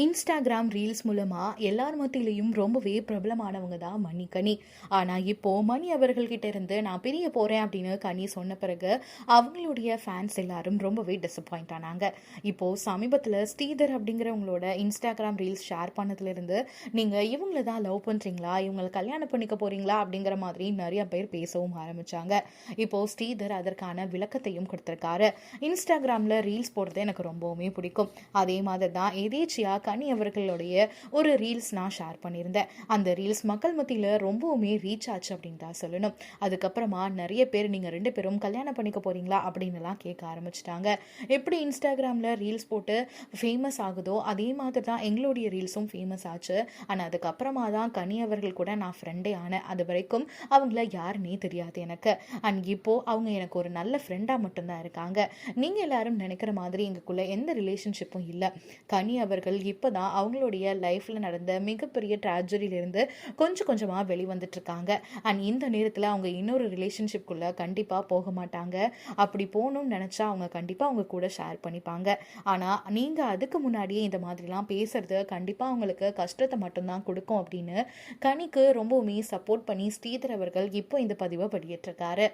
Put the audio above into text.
Instagram reels மூலமாக எல்லார் மத்தியிலையும் ரொம்பவே பிரபலமானவங்க தான் மணி கனி. ஆனால் இப்போது மணி அவர்கள்கிட்ட இருந்து நான் பிரிய போகிறேன் அப்படின்னு கனி சொன்ன பிறகு அவங்களுடைய ஃபேன்ஸ் எல்லாரும் ரொம்பவே டிசப்பாயிண்ட் ஆனாங்க. இப்போது சமீபத்தில் ஸ்ரீதர் அப்படிங்கிறவங்களோட இன்ஸ்டாகிராம் ரீல்ஸ் ஷேர் பண்ணதுலேருந்து நீங்கள் இவங்கள தான் லவ் பண்ணுறீங்களா இவங்களை கல்யாணம் பண்ணிக்க போகிறீங்களா அப்படிங்கிற மாதிரி நிறைய பேர் பேசவும் ஆரம்பித்தாங்க இப்போது ஸ்ரீதர் அதற்கான விளக்கத்தையும் கொடுத்துருக்காரு. இன்ஸ்டாகிராமில் ரீல்ஸ் போடுறது எனக்கு ரொம்பவுமே பிடிக்கும். அதே மாதிரி தான் எதேச்சியாக கனி அவர்களுடைய ஒரு ரீல்ஸ் நான் ஷேர் பண்ணியிருந்தேன். அந்த ரீல்ஸ் மக்கள் மத்தியில் ரொம்பவுமே ரீச் ஆச்சு அப்படின்னு தான் சொல்லணும். அதுக்கப்புறமா நிறைய பேர் நீங்கள் ரெண்டு பேரும் கல்யாணம் பண்ணிக்க போறீங்களா? அப்படின்னுலாம் கேட்க ஆரம்பிச்சிட்டாங்க. எப்படி இன்ஸ்டாகிராமில் ரீல்ஸ் போட்டு ஃபேமஸ் ஆகுதோ அதே மாதிரி தான் எங்களுடைய ரீல்ஸும் ஃபேமஸ் ஆச்சு. ஆனால் அதுக்கப்புறமா தான் கனி அவர்கள் கூட நான் ஃப்ரெண்டே ஆனேன். அது வரைக்கும் அவங்கள யாருன்னே தெரியாது எனக்கு. அண்ட் இப்போது அவங்க எனக்கு ஒரு நல்ல ஃப்ரெண்டாக மட்டும்தான் இருக்காங்க. நீங்கள் எல்லாரும் நினைக்கிற மாதிரி எங்களுக்குள்ள எந்த ரிலேஷன்ஷிப்பும் இல்லை. கனி அவர்கள் இப்போ தான் அவங்களுடைய லைஃப்பில் நடந்த மிகப்பெரிய ட்ராஜடியிலிருந்து கொஞ்சம் கொஞ்சமாக வெளிவந்துட்டுருக்காங்க. அண்ட் இந்த நேரத்தில் அவங்க இன்னொரு ரிலேஷன்ஷிப்குள்ளே கண்டிப்பாக போக மாட்டாங்க. அப்படி போகணும்னு நினச்சா அவங்க கண்டிப்பாக அவங்க கூட ஷேர் பண்ணிப்பாங்க. ஆனால் நீங்கள் அதுக்கு முன்னாடியே இந்த மாதிரிலாம் பேசுறது கண்டிப்பாக அவங்களுக்கு கஷ்டத்தை மட்டும்தான் கொடுக்கும் அப்படின்னு கனிக்கு ரொம்பவுமே சப்போர்ட் பண்ணி ஸ்ரீதர் அவர்கள் இப்போ இந்த பதிவை படியிட்டிருக்காரு